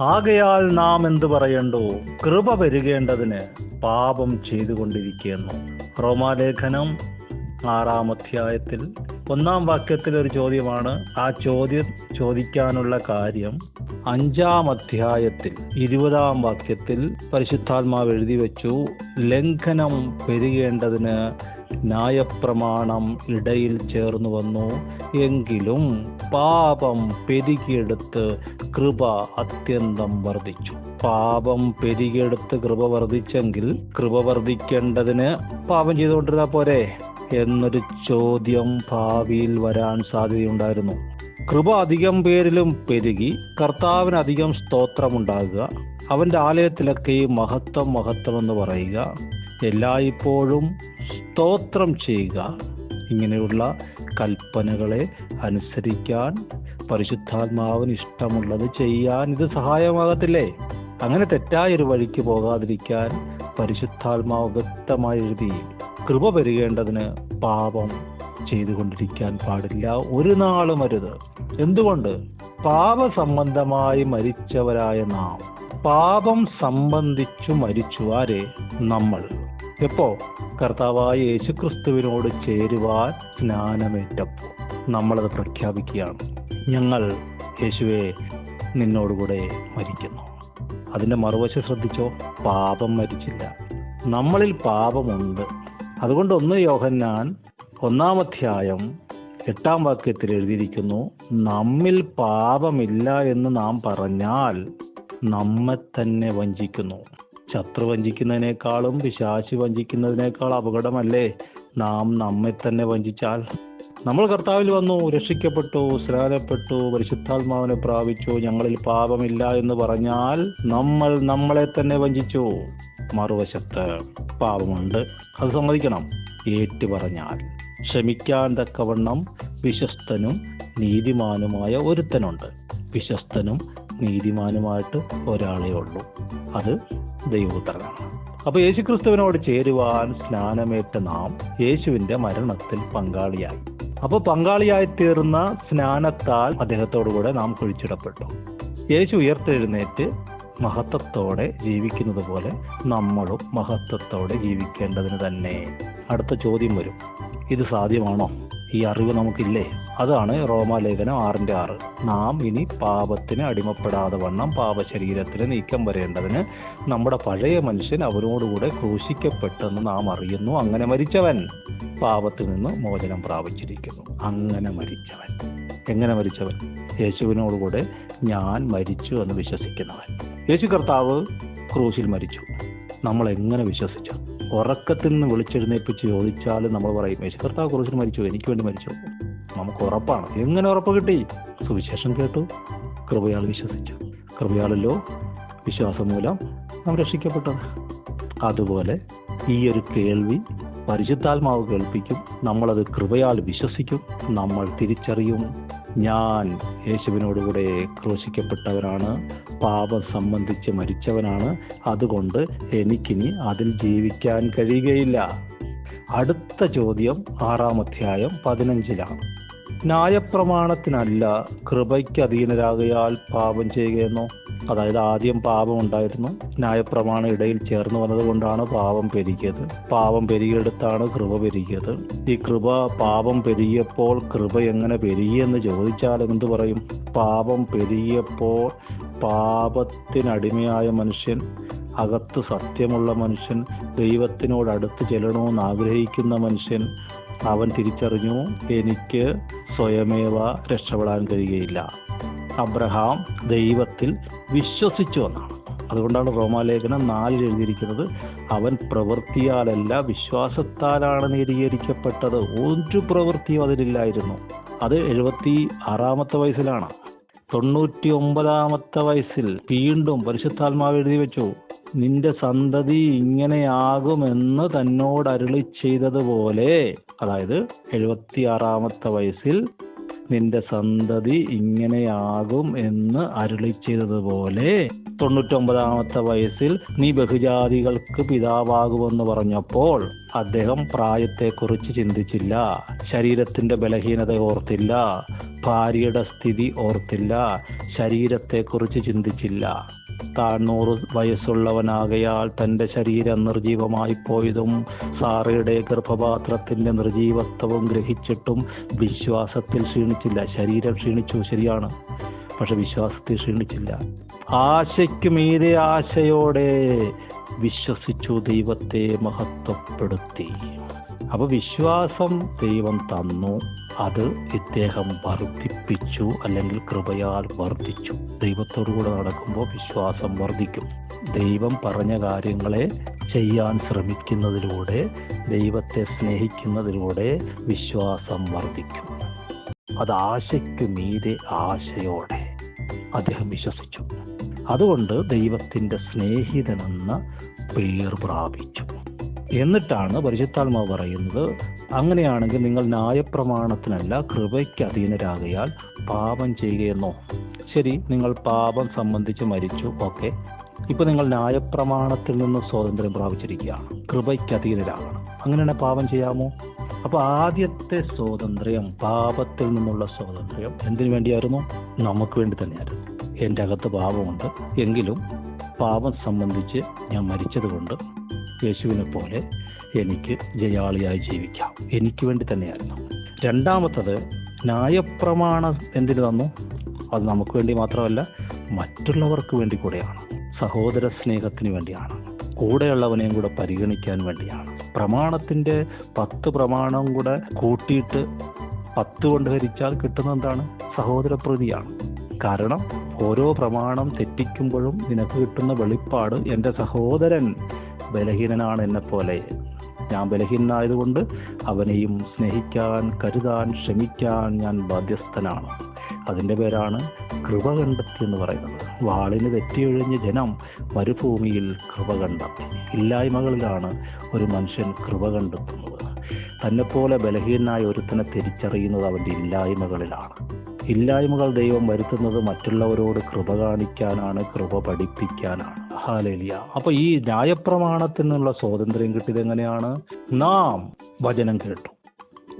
ആകയാൽ നാം എന്ത് പറയണ്ടോ? കൃപ പെരുകേണ്ടതിന് പാപം ചെയ്തുകൊണ്ടിരിക്കുന്നു. റോമാലേഖനം ആറാം അധ്യായത്തിൽ ഒന്നാം വാക്യത്തിൽ ഒരു ചോദ്യമാണ്. ആ ചോദ്യം ചോദിക്കാനുള്ള കാര്യം അഞ്ചാം അധ്യായത്തിൽ ഇരുപതാം വാക്യത്തിൽ പരിശുദ്ധാത്മാവ് എഴുതി വെച്ചു. ലംഘനം പെരുകേണ്ടതിന് ന്യായപ്രമാണം ഇടയിൽ ചേർന്നു വന്നു. എങ്കിലും പാപം പെരുകിയെടുത്ത് കൃപ അത്യന്തം വർദ്ധിച്ചു. പാപം പെരുകിയെടുത്ത് കൃപ വർദ്ധിച്ചെങ്കിൽ കൃപ വർദ്ധിക്കേണ്ടതിന് പാപം ചെയ്തുകൊണ്ടിരുന്ന പോരെ? എന്നൊരു ചോദ്യം ഭാവിയിൽ വരാൻ സാധ്യതയുണ്ടായിരുന്നു. കൃപ അധികം പേരിലും പെരുകി കർത്താവിന് അധികം സ്തോത്രമുണ്ടാകുക അവന്റെ ആലയത്തിലൊക്കെ ഈ മഹത്വം മഹത്വം എന്ന് പറയുക എല്ലായ്പ്പോഴും സ്തോത്രം ചെയ്യുക ഇങ്ങനെയുള്ള കൽപ്പനകളെ അനുസരിക്കാൻ പരിശുദ്ധാത്മാവിന് ഇഷ്ടമുള്ളത് ചെയ്യാൻ ഇത് സഹായമാകത്തില്ലേ? അങ്ങനെ തെറ്റായ ഒരു വഴിക്ക് പോകാതിരിക്കാൻ പരിശുദ്ധാത്മാവ് വ്യക്തമായി എഴുതി കൃപ പെരുകേണ്ടതിന് പാപം ചെയ്തുകൊണ്ടിരിക്കാൻ പാടില്ല. ഒരു നാളും അരുത്. എന്തുകൊണ്ട്? പാപസംബന്ധമായി മരിച്ചവരായ നാം പാപം സംബന്ധിച്ചു മരിച്ചു ആരെ നമ്മൾ. എപ്പോ? കർത്താവായ യേശുക്രിസ്തുവിനോട് ചേരുവാൻ സ്നാനമേറ്റപ്പോൾ നമ്മളത് പ്രഖ്യാപിക്കുകയാണ്. ഞങ്ങൾ യേശുവെ നിന്നോടുകൂടെ മരിക്കുന്നു. അതിന്റെ മറുവശം ശ്രദ്ധിച്ചോ പാപം മരിച്ചില്ല. നമ്മളിൽ പാപമുണ്ട്. അതുകൊണ്ട് ഒന്ന് യോഹന്നാൻ ഒന്നാമധ്യായം എട്ടാം വാക്യത്തിൽ എഴുതിയിരിക്കുന്നു നമ്മിൽ പാപമില്ല എന്ന് നാം പറഞ്ഞാൽ നമ്മെ തന്നെ വഞ്ചിക്കുന്നു. ശത്രു വഞ്ചിക്കുന്നതിനേക്കാളും പിശാശി വഞ്ചിക്കുന്നതിനേക്കാൾ അപകടമല്ലേ? നാം നമ്മെ തന്നെ വഞ്ചിച്ചാൽ നമ്മൾ കർത്താവിൽ വന്നു രക്ഷിക്കപ്പെട്ടു സ്നാനപ്പെട്ടു പരിശുദ്ധാത്മാവിനെ പ്രാപിച്ചു ഞങ്ങളിൽ പാപമില്ല എന്ന് പറഞ്ഞാൽ നമ്മൾ നമ്മളെ തന്നെ വഞ്ചിച്ചു. മറുവശത്ത് പാപമുണ്ട്. അത് സമ്മതിക്കണം. ഏറ്റു പറഞ്ഞാൽ ക്ഷമിക്കാൻ തക്കവണ്ണം വിശ്വസ്തനും നീതിമാനുമായ ഒരുത്തനുണ്ട്. വിശ്വസ്തനും നീതിമാനുമായിട്ട് ഒരാളേ ഉള്ളൂ. അത് ദൈവപുത്രനാണ്. അപ്പൊ യേശുക്രിസ്തുവിനോട് ചേരുവാൻ സ്നാനമേറ്റ നാം യേശുവിന്റെ മരണത്തിൽ പങ്കാളിയായി. അപ്പൊ പങ്കാളിയായി തീർന്ന സ്നാനത്താൽ അദ്ദേഹത്തോടുകൂടെ നാം കുഴിച്ചിടപ്പെട്ടു. യേശു ഉയർത്തെഴുന്നേറ്റ് മഹത്വത്തോടെ ജീവിക്കുന്നത് പോലെ നമ്മളും മഹത്വത്തോടെ ജീവിക്കേണ്ടതിന് തന്നെ. അടുത്ത ചോദ്യം വരും. ഇത് സാധ്യമാണോ? ഈ അറിവ് നമുക്കില്ലേ? അതാണ് റോമാലേഖനം ആറിന്റെ ആറ്. നാം ഇനി പാപത്തിന് അടിമപ്പെടാതെ വണ്ണം പാപശരീരത്തിന് നീക്കം വരേണ്ടതിന് നമ്മുടെ പഴയ മനുഷ്യൻ അവനോടുകൂടെ ക്രൂശിക്കപ്പെട്ടെന്ന് നാം അറിയുന്നു. അങ്ങനെ മരിച്ചവൻ. പാപത്തിൽ നിന്ന് മോചനം പ്രാപിച്ചിരിക്കുന്നു. അങ്ങനെ മരിച്ചവൻ. എങ്ങനെ മരിച്ചവൻ? യേശുവിനോടുകൂടെ ഞാൻ മരിച്ചു എന്ന് വിശ്വസിക്കുന്നവൻ. യേശു കർത്താവ് ക്രൂശിൽ മരിച്ചു. നമ്മൾ എങ്ങനെ വിശ്വസിച്ചു? ഉറക്കത്തിൽ നിന്ന് വിളിച്ചെഴുന്നേപ്പിച്ച് ചോദിച്ചാൽ നമ്മൾ പറയും യേശു കർത്താവ് മരിച്ചു എനിക്ക് വേണ്ടി മരിച്ചു. നമുക്ക് ഉറപ്പാണ്. എങ്ങനെ ഉറപ്പ് കിട്ടി? സുവിശേഷം കേട്ടു. കൃപയാൾ വിശ്വസിച്ചു. കൃപയാളല്ലോ വിശ്വാസം മൂലം നാം രക്ഷിക്കപ്പെട്ടത്. അതുപോലെ ഈ ഒരു കേൾവി പരിശുദ്ധാത്മാവ് കേൾപ്പിക്കും. നമ്മളത് കൃപയാൽ വിശ്വസിക്കും. നമ്മൾ തിരിച്ചറിയും. ഞാൻ യേശുവിനോടുകൂടെ ക്രൂശിക്കപ്പെട്ടവനാണ്. പാപം സംബന്ധിച്ച് മരിച്ചവനാണ്. അതുകൊണ്ട് എനിക്കിനി അതിൽ ജീവിക്കാൻ കഴിയുകയില്ല. അടുത്ത ചോദ്യം ആറാം അധ്യായം പതിനഞ്ചിലാണ്. ന്യായപ്രമാണത്തിനല്ല കൃപയ്ക്ക് അധീനരാകയാൽ പാപം ചെയ്യുകയെന്നോ? അതായത് ആദ്യം പാപം ഉണ്ടായിരുന്നു ന്യായപ്രമാണ ഇടയിൽ ചേർന്ന് വന്നതുകൊണ്ടാണ് പാപം പെരുകിയത്. പാപം പെരുകിയെടുത്താണ് കൃപ പെരുകിയത്. ഈ കൃപ പാപം പെരുകിയപ്പോൾ കൃപ എങ്ങനെ പെരുകിയെന്ന് ചോദിച്ചാൽ എന്ത് പറയും? പാപം പെരുകിയപ്പോൾ പാപത്തിനടിമയായ മനുഷ്യൻ അകത്ത് സത്യമുള്ള മനുഷ്യൻ ദൈവത്തിനോട് അടുത്ത് ചെല്ലണമെന്ന് ആഗ്രഹിക്കുന്ന മനുഷ്യൻ അവൻ തിരിച്ചറിഞ്ഞു എനിക്ക് സ്വയമേവ രക്ഷപ്പെടാൻ കഴിയുകയില്ല. അബ്രഹാം ദൈവത്തിൽ വിശ്വസിച്ചു എന്നാണ്. അതുകൊണ്ടാണ് റോമാലേഖനം നാലിൽ എഴുതിയിരിക്കുന്നത് അവൻ പ്രവൃത്തിയാലല്ല വിശ്വാസത്താലാണ് നീതീകരിക്കപ്പെട്ടത്. ഒരു പ്രവൃത്തിയും അതിലില്ലായിരുന്നു. അത് എഴുപത്തി ആറാമത്തെ വയസ്സിലാണ്. തൊണ്ണൂറ്റി ഒമ്പതാമത്തെ വയസ്സിൽ വീണ്ടും പരിശുദ്ധാത്മാവ് എഴുതി വെച്ചു. നിന്റെ സന്തതി ഇങ്ങനെയാകുമെന്ന് തന്നോട് അരുളി ചെയ്തതുപോലെ അതായത് എഴുപത്തിയാറാമത്തെ വയസ്സിൽ നിന്റെ സന്തതി ഇങ്ങനെയാകും എന്ന് അരുളി ചെയ്തതുപോലെ തൊണ്ണൂറ്റൊമ്പതാമത്തെ വയസ്സിൽ നീ ബഹുജാതികൾക്ക് പിതാവാകുമെന്ന് പറഞ്ഞപ്പോൾ അദ്ദേഹം പ്രായത്തെക്കുറിച്ച് ചിന്തിച്ചില്ല. ശരീരത്തിന്റെ ബലഹീനത ഓർത്തില്ല. ഭാര്യയുടെ സ്ഥിതി ഓർത്തില്ല. ശരീരത്തെക്കുറിച്ച് ചിന്തിച്ചില്ല. താൻ നൂറ് വയസ്സുള്ളവനാകയാൽ തന്റെ ശരീരം നിർജീവമായി പോയതും സാറയുടെ ഗർഭപാത്രത്തിന്റെ നിർജീവത്വവും ഗ്രഹിച്ചിട്ടും വിശ്വാസത്തിൽ ക്ഷീണിച്ചില്ല. ശരീരം ക്ഷീണിച്ചു. ശരിയാണ്. പക്ഷെ വിശ്വാസത്തിൽ ക്ഷീണിച്ചില്ല. ആശയ്ക്ക് മീതെ ആശയോടെ വിശ്വസിച്ചു ദൈവത്തെ മഹത്വപ്പെടുത്തി. അപ്പൊ വിശ്വാസം ദൈവം തന്നു. അത് ഇദ്ദേഹം വർദ്ധിപ്പിച്ചു അല്ലെങ്കിൽ കൃപയാൽ വർദ്ധിച്ചു. ദൈവത്തോടുകൂടെ നടക്കുമ്പോൾ വിശ്വാസം വർദ്ധിക്കും. ദൈവം പറഞ്ഞ കാര്യങ്ങളെ ചെയ്യാൻ ശ്രമിക്കുന്നതിലൂടെ ദൈവത്തെ സ്നേഹിക്കുന്നതിലൂടെ വിശ്വാസം വർദ്ധിക്കും. അത് ആശയ്ക്ക് മീതെ ആശയോടെ അദ്ദേഹം വിശ്വസിച്ചു. അതുകൊണ്ട് ദൈവത്തിന്റെ സ്നേഹിതനെന്ന പേർ പ്രാപിച്ചു. എന്നിട്ടാണ് പരിശുദ്ധാത്മാവ് പറയുന്നത് അങ്ങനെയാണെങ്കിൽ നിങ്ങൾ ന്യായപ്രമാണത്തിനല്ല കൃപയ്ക്ക് അധീനരാകയാൽ പാപം ചെയ്യുകയെന്നോ. ശരി നിങ്ങൾ പാപം സംബന്ധിച്ച് മരിച്ചു ഓക്കെ. ഇപ്പൊ നിങ്ങൾ ന്യായപ്രമാണത്തിൽ നിന്ന് സ്വാതന്ത്ര്യം പ്രാപിച്ചിരിക്കുകയാണ് കൃപയ്ക്ക് അധീനരാകണം. അങ്ങനെയാണ് പാപം ചെയ്യാമോ? അപ്പൊ ആദ്യത്തെ സ്വാതന്ത്ര്യം പാപത്തിൽ നിന്നുള്ള സ്വാതന്ത്ര്യം എന്തിനു വേണ്ടിയായിരുന്നു? നമുക്ക് വേണ്ടി തന്നെയായിരുന്നു. എന്റെ അകത്ത് പാപമുണ്ട് എങ്കിലും പാപം സംബന്ധിച്ച് ഞാൻ മരിച്ചതുകൊണ്ട് യേശുവിനെ പോലെ എനിക്ക് ജയാളിയായി ജീവിക്കാം. എനിക്ക് വേണ്ടി തന്നെയായിരുന്നു. രണ്ടാമത്തത് ന്യായപ്രമാണം എന്തിനു തന്നു? അത് നമുക്ക് വേണ്ടി മാത്രമല്ല മറ്റുള്ളവർക്ക് വേണ്ടി കൂടെയാണ്. സഹോദര സ്നേഹത്തിന് വേണ്ടിയാണ്. കൂടെയുള്ളവനെയും കൂടെ പരിഗണിക്കാൻ വേണ്ടിയാണ്. പ്രമാണത്തിന്റെ പത്ത് പ്രമാണം കൂടെ കൂട്ടിയിട്ട് പത്ത് കൊണ്ട് ഹരിച്ചാൽ കിട്ടുന്ന എന്താണ്? സഹോദരപ്രീതിയാണ് കാരണം ഓരോ പ്രമാണം തെറ്റിക്കുമ്പോഴും നിനക്ക് കിട്ടുന്ന വെളിപ്പാട് എന്റെ സഹോദരൻ ബലഹീനനാണ് എന്നെ പോലെ. ഞാൻ ബലഹീനനായതുകൊണ്ട് അവനെയും സ്നേഹിക്കാൻ കരുതാൻ ക്ഷമിക്കാൻ ഞാൻ ബാധ്യസ്ഥനാണ്. അതിന്റെ പേരാണ് കൃപ കണ്ടെത്തി എന്ന് പറയുന്നത്. വാളിന് തെറ്റിയൊഴിഞ്ഞ ജനം മരുഭൂമിയിൽ കൃപ കണ്ടെത്തി ഇല്ലായ്മകളിലാണ് ഒരു മനുഷ്യൻ കൃപ കണ്ടെത്തുന്നത് തന്നെപ്പോലെ ബലഹീനനായ ഒരുത്തനെ തിരിച്ചറിയുന്നത് അവന്റെ ഇല്ലായ്മകളിലാണ്. ഇല്ലായ്മകൾ ദൈവം വരുത്തുന്നത് മറ്റുള്ളവരോട് കൃപ കാണിക്കാനാണ് കൃപ പഠിപ്പിക്കാനാണ്. ഹാലേലിയ. അപ്പൊ ഈ ന്യായപ്രമാണത്തിൽ നിന്നുള്ള സ്വാതന്ത്ര്യം കിട്ടിയത് എങ്ങനെയാണ്? നാം വചനം കേട്ടു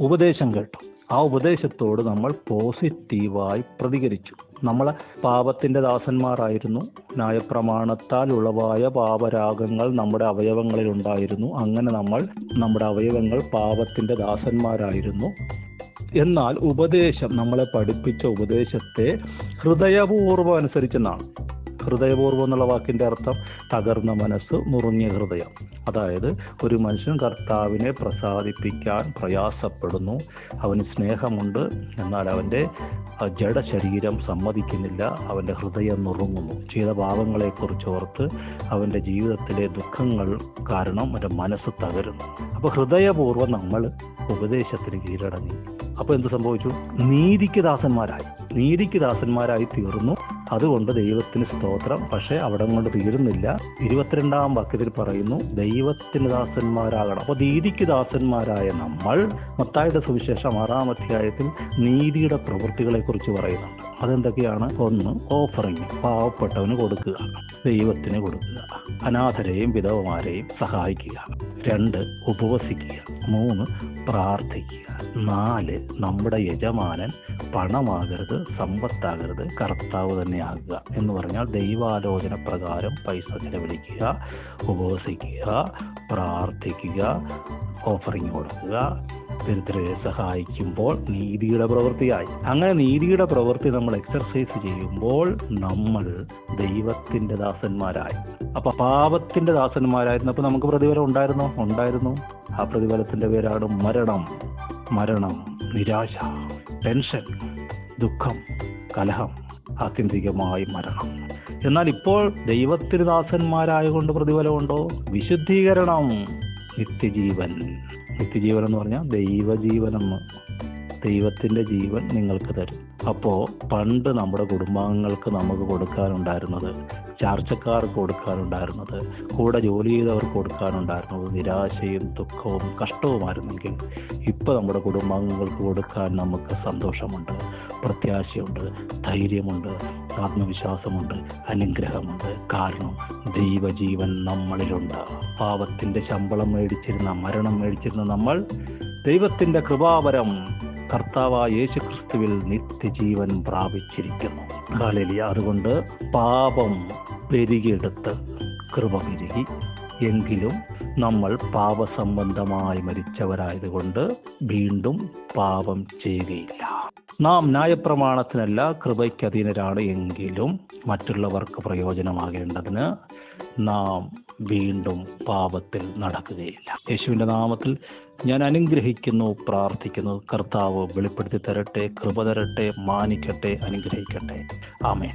ഉപദേശം കേട്ടു. ആ ഉപദേശത്തോട് നമ്മൾ പോസിറ്റീവായി പ്രതികരിച്ചു. നമ്മൾ പാപത്തിന്റെ ദാസന്മാരായിരുന്നു. ന്യായപ്രമാണത്താൽ ഉളവായ പാപരാഗങ്ങൾ നമ്മുടെ അവയവങ്ങളിൽ ഉണ്ടായിരുന്നു. അങ്ങനെ നമ്മൾ നമ്മുടെ അവയവങ്ങൾ പാപത്തിന്റെ ദാസന്മാരായിരുന്നു. എന്നാൽ ഉപദേശം നമ്മളെ പഠിപ്പിച്ച ഉപദേശത്തെ ഹൃദയപൂർവം അനുസരിച്ചെന്നാണ്. ഹൃദയപൂർവം എന്നുള്ള വാക്കിന്റെ അർത്ഥം തകർന്ന മനസ്സ് നുറുങ്ങിയ ഹൃദയം. അതായത് ഒരു മനുഷ്യൻ കർത്താവിനെ പ്രസാദിപ്പിക്കാൻ പ്രയാസപ്പെടുന്നു. അവന് സ്നേഹമുണ്ട്. എന്നാൽ അവന്റെ ജഡശരീരം സമ്മതിക്കുന്നില്ല. അവന്റെ ഹൃദയം നുറുങ്ങുന്നു. ചെയ്ത പാപങ്ങളെക്കുറിച്ച് ഓർത്ത് അവന്റെ ജീവിതത്തിലെ ദുഃഖങ്ങൾ കാരണം അവന്റെ മനസ്സ് തകരുന്നു. അപ്പോൾ ഹൃദയപൂർവം നമ്മൾ ഉപദേശത്തിന് കീഴടങ്ങി. അപ്പോൾ എന്ത് സംഭവിച്ചു? നീതിക്ക് ദാസന്മാരായി. നീതിക്ക് ദാസന്മാരായി തീർന്നു. അതുകൊണ്ട് ദൈവത്തിന് സ്തോത്രം. പക്ഷേ അവിടെ കൊണ്ട് തീരുന്നില്ല. ഇരുപത്തിരണ്ടാം വാക്യത്തിൽ പറയുന്നു ദൈവത്തിന് ദാസന്മാരാകണം. അപ്പോൾ നീതിക്ക് ദാസന്മാരായ നമ്മൾ മത്തായുടെ സുവിശേഷം ആറാം അധ്യായത്തിൽ നീതിയുടെ പ്രവൃത്തികളെക്കുറിച്ച് പറയുന്നുണ്ട്. അതെന്തൊക്കെയാണ്? ഒന്ന് ഓഫറിങ് പാവപ്പെട്ടവന് കൊടുക്കുക. ദൈവത്തിന് കൊടുക്കുക. അനാഥരെയും വിധവമാരെയും സഹായിക്കുക. രണ്ട് ഉപവസിക്കുക. മൂന്ന് പ്രാർത്ഥിക്കുക. നാല് നമ്മുടെ യജമാനൻ പണമാകരുത് സമ്പത്താകരുത് കർത്താവ് തന്നെ ആകുക എന്ന് പറഞ്ഞാൽ ദൈവാലോചന പ്രകാരം പൈസ ചെലവഴിക്കുക ഉപവസിക്കുക പ്രാർത്ഥിക്കുക ഓഫറിങ് കൊടുക്കുക ദരിദ്രരെ സഹായിക്കുമ്പോൾ നീതിയുടെ പ്രവൃത്തിയായി. അങ്ങനെ നീതിയുടെ പ്രവൃത്തി നമ്മൾ എക്സർസൈസ് ചെയ്യുമ്പോൾ നമ്മൾ ദൈവത്തിന്റെ ദാസന്മാരായി. അപ്പൊ പാപത്തിന്റെ ദാസന്മാരായിരുന്നപ്പോൾ നമുക്ക് പ്രതിഫലം ഉണ്ടായിരുന്നോ? ഉണ്ടായിരുന്നു. ആ പ്രതിഫലത്തിന്റെ പേരാണ് മരണം. മരണം നിരാശ ടെൻഷൻ ദുഃഖം കലഹം ആത്യന്തികമായി മരണം. എന്നാൽ ഇപ്പോൾ ദൈവത്തിന് ദാസന്മാരായകൊണ്ട് പ്രതിഫലമുണ്ടോ? വിശുദ്ധീകരണം നിത്യജീവൻ. നിത്യജീവൻ എന്ന് പറഞ്ഞാൽ ദൈവജീവനെന്ന് ദൈവത്തിന്റെ ജീവൻ നിങ്ങൾക്ക് തരും. അപ്പോൾ പണ്ട് നമ്മുടെ കുടുംബാംഗങ്ങൾക്ക് നമുക്ക് കൊടുക്കാനുണ്ടായിരുന്നത് ചാർച്ചക്കാർക്ക് കൊടുക്കാനുണ്ടായിരുന്നത് കൂടെ ജോലി ചെയ്തവർക്ക് കൊടുക്കാനുണ്ടായിരുന്നത് നിരാശയും ദുഃഖവും കഷ്ടവുമായിരുന്നെങ്കിൽ ഇപ്പോൾ നമ്മുടെ കുടുംബാംഗങ്ങൾക്ക് കൊടുക്കാൻ നമുക്ക് സന്തോഷമുണ്ട് പ്രത്യാശയുണ്ട് ധൈര്യമുണ്ട് ആത്മവിശ്വാസമുണ്ട് അനുഗ്രഹമുണ്ട്. കാരണം ദൈവജീവൻ നമ്മളിലുണ്ട്. പാപത്തിന്റെ ശമ്പളം മേടിച്ചിരുന്ന മരണം മേടിച്ചിരുന്ന നമ്മൾ ദൈവത്തിന്റെ കൃപാവരം കർത്താവായ യേശു ക്രിസ്തുവിൽ നിത്യജീവൻ പ്രാപിച്ചിരിക്കുന്നു. കാലിലി അതുകൊണ്ട് പാപം പെരുകിയെടുത്ത് കൃപ പെരുകി എങ്കിലും നമ്മൾ പാപസംബന്ധമായി മരിച്ചവരായതുകൊണ്ട് വീണ്ടും പാപം ചെയ്യുകയില്ല നാം ന്യായപ്രമാണത്തിനല്ല കൃപയ്ക്കധീനരാണ് എങ്കിലും മറ്റുള്ളവർക്ക് പ്രയോജനമാകേണ്ടതിന് നാം വീണ്ടും പാപത്തിൽ നടക്കുകയില്ല. യേശുവിന്റെ നാമത്തിൽ ഞാൻ അനുഗ്രഹിക്കുന്നു പ്രാർത്ഥിക്കുന്നു. കർത്താവ് വെളിപ്പെടുത്തി തരട്ടെ കൃപ തരട്ടെ മാനിക്കട്ടെ അനുഗ്രഹിക്കട്ടെ. ആമേൻ.